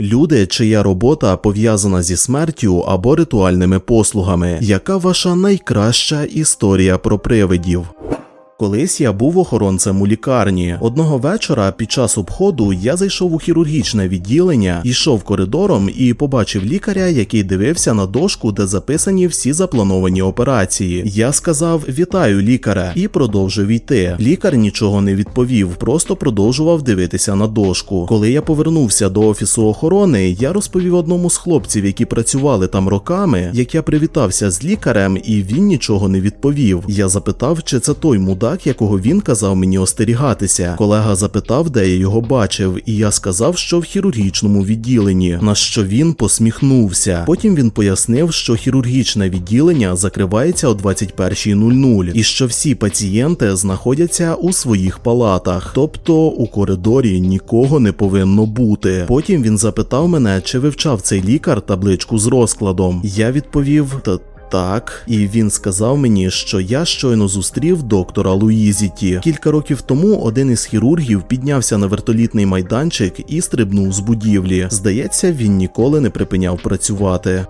Люди, чия робота пов'язана зі смертю або ритуальними послугами. Яка ваша найкраща історія про привидів? Колись я був охоронцем у лікарні. Одного вечора під час обходу я зайшов у хірургічне відділення, йшов коридором і побачив лікаря, який дивився на дошку, де записані всі заплановані операції. Я сказав Вітаю, лікаре, і продовжив йти. Лікар нічого не відповів, просто продовжував дивитися на дошку. Коли я повернувся до офісу охорони, я розповів одному з хлопців, які працювали там роками, як я привітався з лікарем, і він нічого не відповів. Я запитав, чи це той мудак, якого він казав мені остерігатися. Колега запитав, де я його бачив, і я сказав, що в хірургічному відділенні. На що він посміхнувся. Потім він пояснив, що хірургічне відділення закривається о 21.00 і що всі пацієнти знаходяться у своїх палатах, тобто у коридорі нікого не повинно бути. Потім він запитав мене, чи вивчав цей лікар табличку з розкладом. Я відповів та. Так, і він сказав мені, що я щойно зустрів доктора Луїзіті. Кілька років тому один із хірургів піднявся на вертолітний майданчик і стрибнув з будівлі. Здається, він ніколи не припиняв працювати.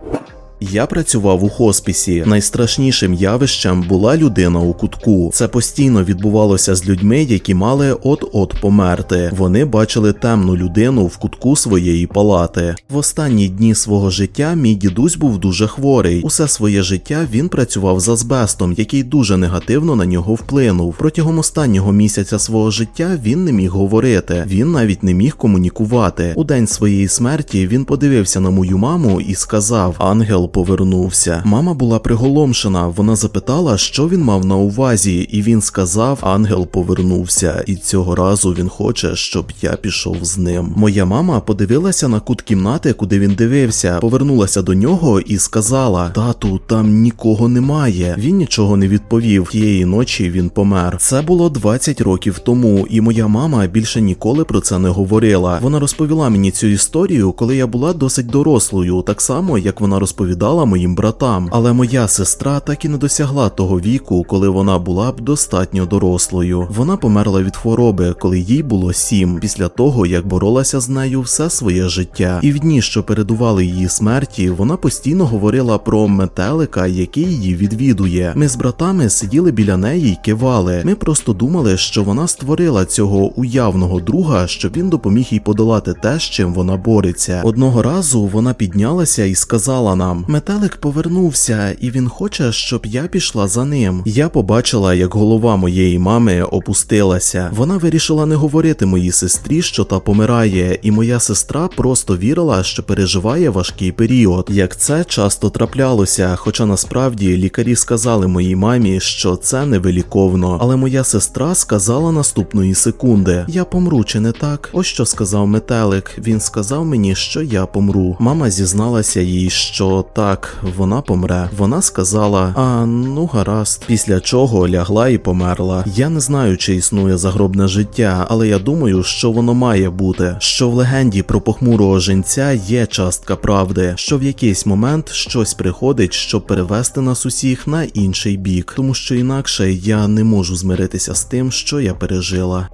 Я працював у хоспісі. Найстрашнішим явищем була людина у кутку. Це постійно відбувалося з людьми, які мали от-от померти. Вони бачили темну людину в кутку своєї палати. В останні дні свого життя мій дідусь був дуже хворий. Усе своє життя він працював з азбестом, який дуже негативно на нього вплинув. Протягом останнього місяця свого життя він не міг говорити. Він навіть не міг комунікувати. У день своєї смерті він подивився на мою маму і сказав: Ангел повернувся. Мама була приголомшена. Вона запитала, що він мав на увазі, і він сказав: Ангел повернувся, і цього разу він хоче, щоб я пішов з ним. Моя мама подивилася на кут кімнати, куди він дивився, повернулася до нього і сказала: Тату, там нікого немає. Він нічого не відповів. Тієї ночі він помер. Це було 20 років тому, і моя мама більше ніколи про це не говорила. Вона розповіла мені цю історію, коли я була досить дорослою, так само як вона розповідала моїм братам. Але моя сестра так і не досягла того віку, коли вона була б достатньо дорослою. Вона померла від хвороби, коли їй було сім, після того як боролася з нею все своє життя. І в дні, що передували її смерті, вона постійно говорила про метелика, який її відвідує. Ми з братами сиділи біля неї й кивали. Ми просто думали, що вона створила цього уявного друга, щоб він допоміг їй подолати те, з чим вона бореться. Одного разу вона піднялася і сказала нам: Метелик повернувся, і він хоче, щоб я пішла за ним. Я побачила, як голова моєї мами опустилася. Вона вирішила не говорити моїй сестрі, що та помирає, і моя сестра просто вірила, що переживає важкий період. Як це часто траплялося, хоча насправді лікарі сказали моїй мамі, що це невиліковно. Але моя сестра сказала наступної секунди: Я помру, чи не так? Ось що сказав метелик. Він сказав мені, що я помру. Мама зізналася їй, що так, вона помре. Вона сказала: А ну гаразд. Після чого лягла і померла. Я не знаю, чи існує загробне життя, але я думаю, що воно має бути. Що в легенді про похмурого женця є частка правди, що в якийсь момент щось приходить, щоб перевести нас усіх на інший бік, тому що інакше я не можу змиритися з тим, що я пережила.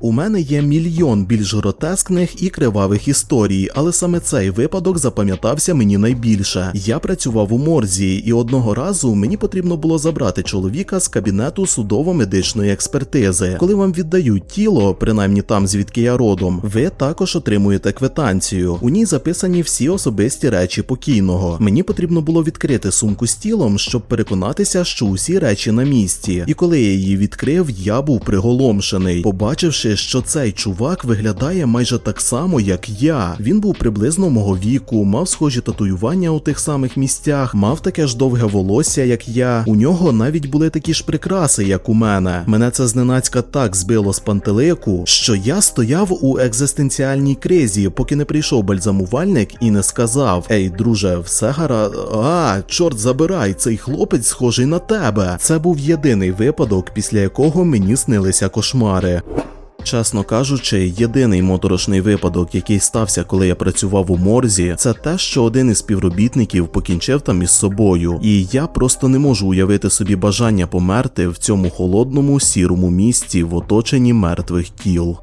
У мене є мільйон більш гротескних і кривавих історій, але саме цей випадок запам'ятався мені найбільше. Я працював у морзі, і одного разу мені потрібно було забрати чоловіка з кабінету судово-медичної експертизи. Коли вам віддають тіло, принаймні там звідки я родом, ви також отримуєте квитанцію. У ній записані всі особисті речі покійного. Мені потрібно було відкрити сумку з тілом, щоб переконатися, що усі речі на місці. І коли я її відкрив, я був приголомшений, побачивши, що цей чувак виглядає майже так само, як я. Він був приблизно мого віку, мав схожі татуювання у тих самих місцях, мав таке ж довге волосся, як я. У нього навіть були такі ж прикраси, як у мене. Мене це зненацька так збило з пантелику, що я стояв у екзистенціальній кризі, поки не прийшов бальзамувальник і не сказав: Ей, друже, все гара. А, чорт забирай, цей хлопець схожий на тебе. Це був єдиний випадок, після якого мені снилися кошмари. Чесно кажучи, єдиний моторошний випадок, який стався, коли я працював у морзі, це те, що один із співробітників покінчив там із собою, і я просто не можу уявити собі бажання померти в цьому холодному сірому місці в оточенні мертвих тіл.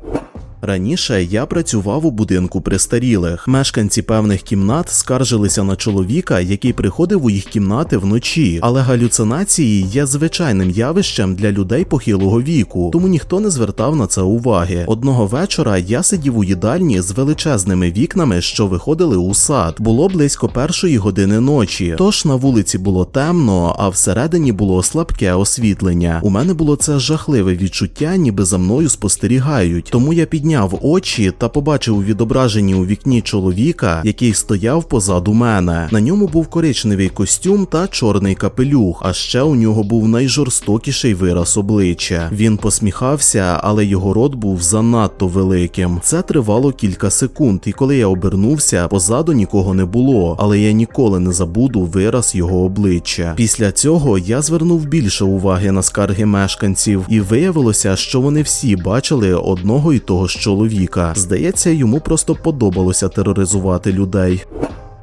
Раніше я працював у будинку престарілих. Мешканці певних кімнат скаржилися на чоловіка, який приходив у їх кімнати вночі, але галюцинації є звичайним явищем для людей похилого віку, тому ніхто не звертав на це уваги. Одного вечора я сидів у їдальні з величезними вікнами, що виходили у сад. Було близько першої години ночі. Тож на вулиці було темно, а всередині було слабке освітлення. У мене було це жахливе відчуття, ніби за мною спостерігають. Тому я підняв очі та побачив у відображенні у вікні чоловіка, який стояв позаду мене. На ньому був коричневий костюм та чорний капелюх. А ще у нього був найжорстокіший вираз обличчя. Він посміхався, але його рот був занадто великим. Це тривало кілька секунд, і коли я обернувся, позаду нікого не було, але я ніколи не забуду вираз його обличчя. Після цього я звернув більше уваги на скарги мешканців, і виявилося, що вони всі бачили одного і того ж чоловіка. Здається, йому просто подобалося тероризувати людей.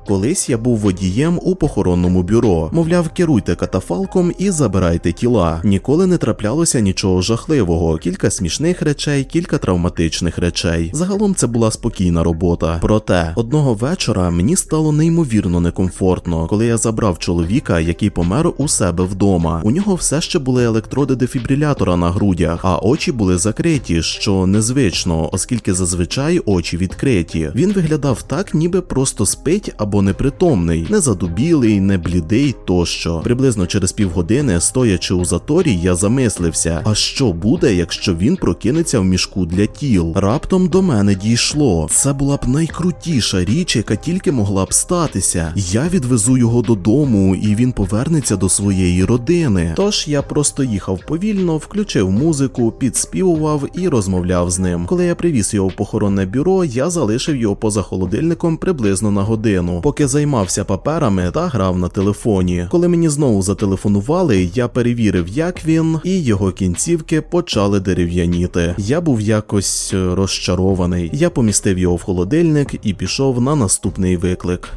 Колись я був водієм у похоронному бюро. Мовляв, керуйте катафалком і забирайте тіла. Ніколи не траплялося нічого жахливого, кілька смішних речей, кілька травматичних речей. Загалом це була спокійна робота. Проте одного вечора мені стало неймовірно некомфортно, коли я забрав чоловіка, який помер у себе вдома. У нього все ще були електроди дефібрилятора на грудях, а очі були закриті, що незвично, оскільки зазвичай очі відкриті. Він виглядав так, ніби просто спить або непритомний, не задубілий, не блідий тощо. Приблизно через півгодини, стоячи у заторі, я замислився: а що буде, якщо він прокинеться в мішку для тіл? Раптом до мене дійшло. Це була б найкрутіша річ, яка тільки могла б статися. Я відвезу його додому, і він повернеться до своєї родини. Тож я просто їхав повільно, включив музику, підспівував і розмовляв з ним. Коли я привіз його в похоронне бюро, я залишив його поза холодильником приблизно на годину поки займався паперами та грав на телефоні. Коли мені знову зателефонували, я перевірив, як він, і його кінцівки почали дерев'яніти. Я був якось е, розчарований. Я помістив його в холодильник і пішов на наступний виклик.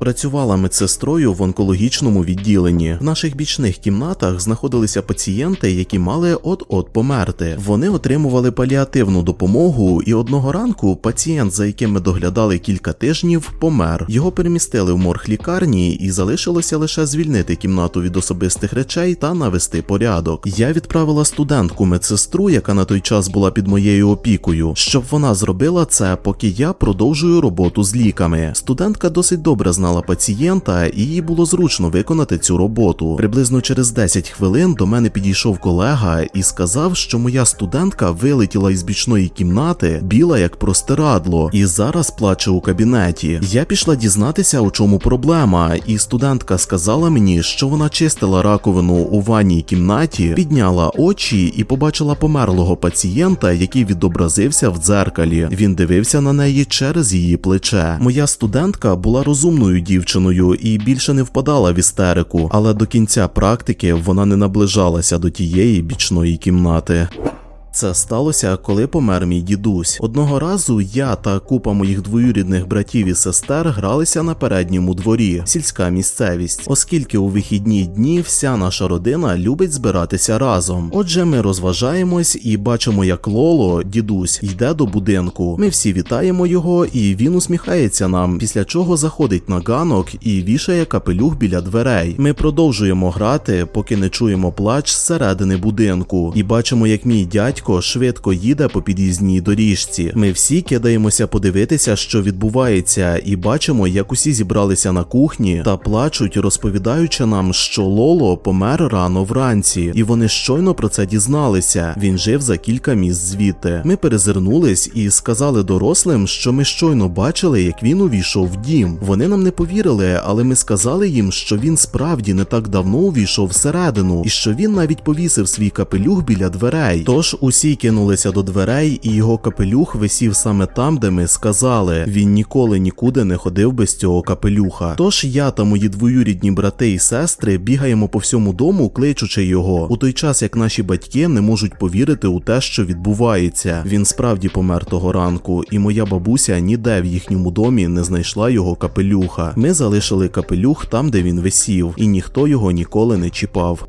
Працювала медсестрою в онкологічному відділенні. В наших бічних кімнатах знаходилися пацієнти, які мали от-от померти. Вони отримували паліативну допомогу, і одного ранку пацієнт, за яким ми доглядали кілька тижнів, помер. Його перемістили в морг лікарні, і залишилося лише звільнити кімнату від особистих речей та навести порядок. Я відправила студентку медсестру, яка на той час була під моєю опікою, щоб вона зробила це, поки я продовжую роботу з ліками. Студентка досить добре знала знала пацієнта, і їй було зручно виконати цю роботу. Приблизно через 10 хвилин до мене підійшов колега і сказав, що моя студентка вилетіла із бічної кімнати, біла як простирадло, і зараз плаче у кабінеті. Я пішла дізнатися, у чому проблема, і студентка сказала мені, що вона чистила раковину у ванній кімнаті, підняла очі і побачила померлого пацієнта, який відобразився в дзеркалі. Він дивився на неї через її плече. Моя студентка була розумною дівчиною і більше не впадала в істерику, але до кінця практики вона не наближалася до тієї бічної кімнати. Це сталося, коли помер мій дідусь. Одного разу я та купа моїх двоюрідних братів і сестер гралися на передньому дворі, сільська місцевість, оскільки у вихідні дні вся наша родина любить збиратися разом. Отже, ми розважаємось і бачимо, як Лоло, дідусь, йде до будинку. Ми всі вітаємо його, і він усміхається нам, після чого заходить на ганок і вішає капелюх біля дверей. Ми продовжуємо грати, поки не чуємо плач зсередини будинку, і бачимо, як мій дядько Дядько швидко їде по під'їзній доріжці. Ми всі кидаємося подивитися, що відбувається, і бачимо, як усі зібралися на кухні та плачуть, розповідаючи нам, що Лоло помер рано вранці, і вони щойно про це дізналися. Він жив за кілька місць звідти. Ми перезирнулись і сказали дорослим, що ми щойно бачили, як він увійшов в дім. Вони нам не повірили, але ми сказали їм, що він справді не так давно увійшов всередину, і що він навіть повісив свій капелюх біля дверей. Тож у Усі кинулися до дверей, і його капелюх висів саме там, де ми сказали. Він ніколи нікуди не ходив без цього капелюха. Тож я та мої двоюрідні брати і сестри бігаємо по всьому дому, кличучи його, у той час як наші батьки не можуть повірити у те, що відбувається. Він справді помер того ранку, і моя бабуся ніде в їхньому домі не знайшла його капелюха. Ми залишили капелюх там, де він висів, і ніхто його ніколи не чіпав.